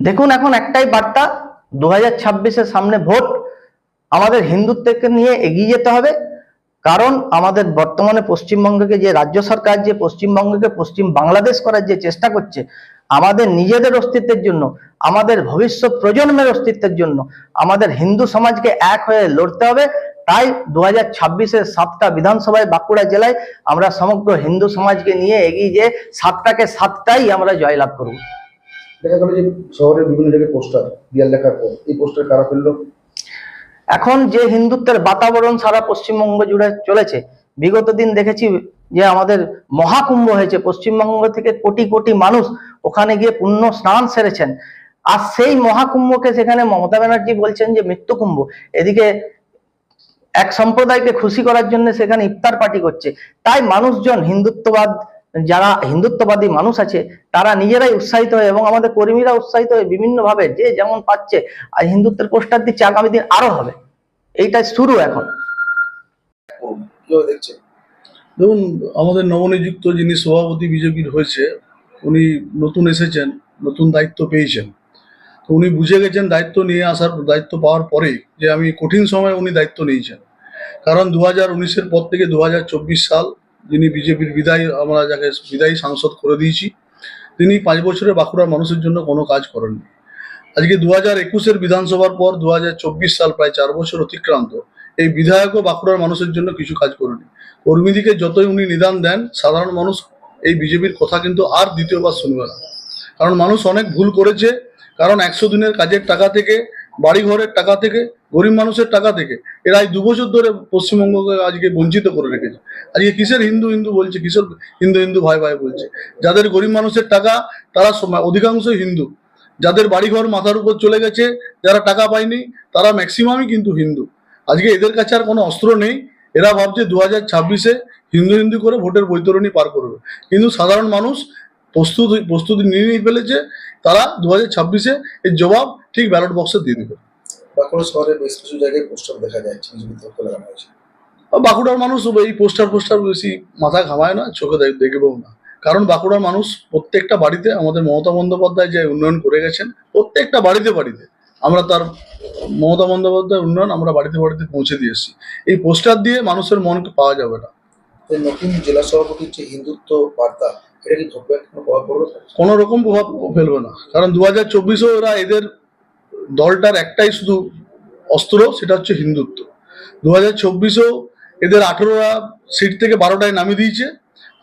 দেখুন এখন একটাই বার্তা দু হাজার সামনে ভোট আমাদের হিন্দুত্বকে নিয়ে এগিয়ে যেতে হবে। কারণ আমাদের বর্তমানে পশ্চিমবঙ্গকে যে রাজ্য সরকার, যে পশ্চিমবঙ্গকে পশ্চিম বাংলাদেশ করার যে চেষ্টা করছে, আমাদের নিজেদের অস্তিত্বের জন্য, আমাদের ভবিষ্যৎ প্রজন্মের অস্তিত্বের জন্য, আমাদের হিন্দু সমাজকে এক হয়ে লড়তে হবে। তাই দু হাজার ছাব্বিশের সাতটা বিধানসভায় বাঁকুড়া জেলায় আমরা সমগ্র হিন্দু সমাজকে নিয়ে এগিয়ে যে সাতটাকে সাতটাই আমরা জয়লাভ করব। দেখা গেল যে শহরের বিভিন্ন জায়গায় পোস্টার, দিয়াল লেখার পর। এই পোস্টার কারা ফেলল? এখন যে হিন্দুত্বের বাতাবরণ সারা পশ্চিমবঙ্গ জুড়ে চলেছে, বিগত দিন দেখেছি যে আমাদের মহাকুম্ভ হয়েছে। পশ্চিমবঙ্গ থেকে কোটি কোটি মানুষ ওখানে গিয়ে পুণ্য স্নান সেরেছেন। আর সেই মহাকুম্ভকে সেখানে মমতা ব্যানার্জি বলছেন যে মৃত্যুকুম্ভ। এদিকে এক সম্প্রদায়কে খুশি করার জন্য সেখানে ইফতার পার্টি করছে। তাই মানুষজন হিন্দুত্ববাদ যারা হিন্দুত্ববাদী মানুষ আছে তারা নিজেরাই উৎসাহিত হয় এবং আমাদের কর্মীরা উৎসাহিত হয়ে বিভিন্ন ভাবে যে যেমন পাচ্ছে আর হিন্দুত্বের পোস্টার দিচ্ছে আগামী দিন আরও হবে। এইটা শুরু এখন। দেখুন আমাদের নবনিযুক্ত যিনি সভাপতি বিজেপির হয়েছে উনি নতুন এসেছেন নতুন দায়িত্ব পেয়েছেন। তো উনি বুঝে গেছেন দায়িত্ব নিয়ে আসার দায়িত্ব পাওয়ার পরেই যে আমি কঠিন সময় উনি দায়িত্ব নিয়েছেন। কারণ দু হাজার উনিশের পর থেকে দু হাজার চব্বিশ সাল যিনি বিজেপির বিদায়ী, আমরা যাকে বিদায়ী সাংসদ করে দিয়েছি, তিনি পাঁচ বছরে বাঁকুড়ার মানুষের জন্য কোনো কাজ করেননি। আজকে দু হাজার একুশের বিধানসভার পর দু সাল প্রায় চার বছর অতিক্রান্ত, এই বিধায়কও বাঁকুড়ার মানুষের জন্য কিছু কাজ করেনি। কর্মীদিকে যতই উনি নিদান দেন, সাধারণ মানুষ এই বিজেপির কথা কিন্তু আর দ্বিতীয়বার শুনবে না। কারণ মানুষ অনেক ভুল করেছে, কারণ একশো দিনের কাজের টাকা থেকে বাড়ি ঘরের টাকা থেকে, গরিব মানুষের টাকা থেকে এরা এই দুবছর ধরে পশ্চিমবঙ্গকে আজকে বঞ্চিত করে রেখেছে। আজকে কিসের হিন্দু হিন্দু বলছে, কিসের হিন্দু হিন্দু ভাই ভাই বলছে? যাদের গরিব মানুষের টাকা, তারা অধিকাংশই হিন্দু। যাদের বাড়িঘর মাথার উপর চলে গেছে, যারা টাকা পায়নি, তারা ম্যাক্সিমামই কিন্তু হিন্দু। আজকে এদের কাছে আর কোনো অস্ত্র নেই। এরা ভাবছে দু হাজার ছাব্বিশে হিন্দু হিন্দু করে ভোটের বৈতরণী পার করবে। কিন্তু সাধারণ মানুষ প্রস্তুতি প্রস্তুতি নিয়ে নিয়ে ফেলেছে তারা দু হাজার ছাব্বিশে এর জবাব ঠিক ব্যালট বক্সে দিয়ে দেবে। বাঁকুড়া শহরে বেশ কিছু জায়গায় পোস্টার দেখা যায় কিছু কিছু বিতর্ক লাগানো হয়েছে। বাঁকুড়ার মানুষ এই পোস্টার পোস্টার বেশি মাথা ঘামায় না চোখে দেখ- দেখবেও না। কারণ বাঁকুড়ার মানুষ প্রত্যেকটা বাড়িতে আমাদের মমতা বন্দ্যোপাধ্যায় যে উন্নয়ন করে গেছেন প্রত্যেকটা বাড়িতে বাড়িতে আমরা তার মমতা বন্দ্যোপাধ্যায় উন্নয়ন আমরা বাড়িতে বাড়িতে পৌঁছে দিয়ে এসেছি। এই পোস্টার দিয়ে মানুষের মনকে পাওয়া যাবে না। নতুন জেলা সভাপতির যে হিন্দুত্ব বার্তা কোনো রকম প্রভাব ফেলবে না। কারণ দু হাজার চব্বিশেও ওরা এদের দলটার একটাই শুধু অস্ত্র, সেটা হচ্ছে হিন্দুত্ব। দু হাজার চব্বিশেও এদের আঠেরোটা সিট থেকে বারোটায় নামিয়ে দিয়েছে।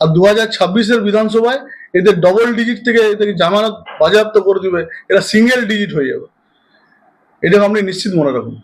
আর দু হাজার ছাব্বিশের বিধানসভায় এদের ডবল ডিজিট থেকে এদেরকে জামানত বাজেয়াপ্ত করে দিবে। এরা সিঙ্গেল ডিজিট হয়ে যাবে। এটা আপনি নিশ্চিত মনে রাখুন।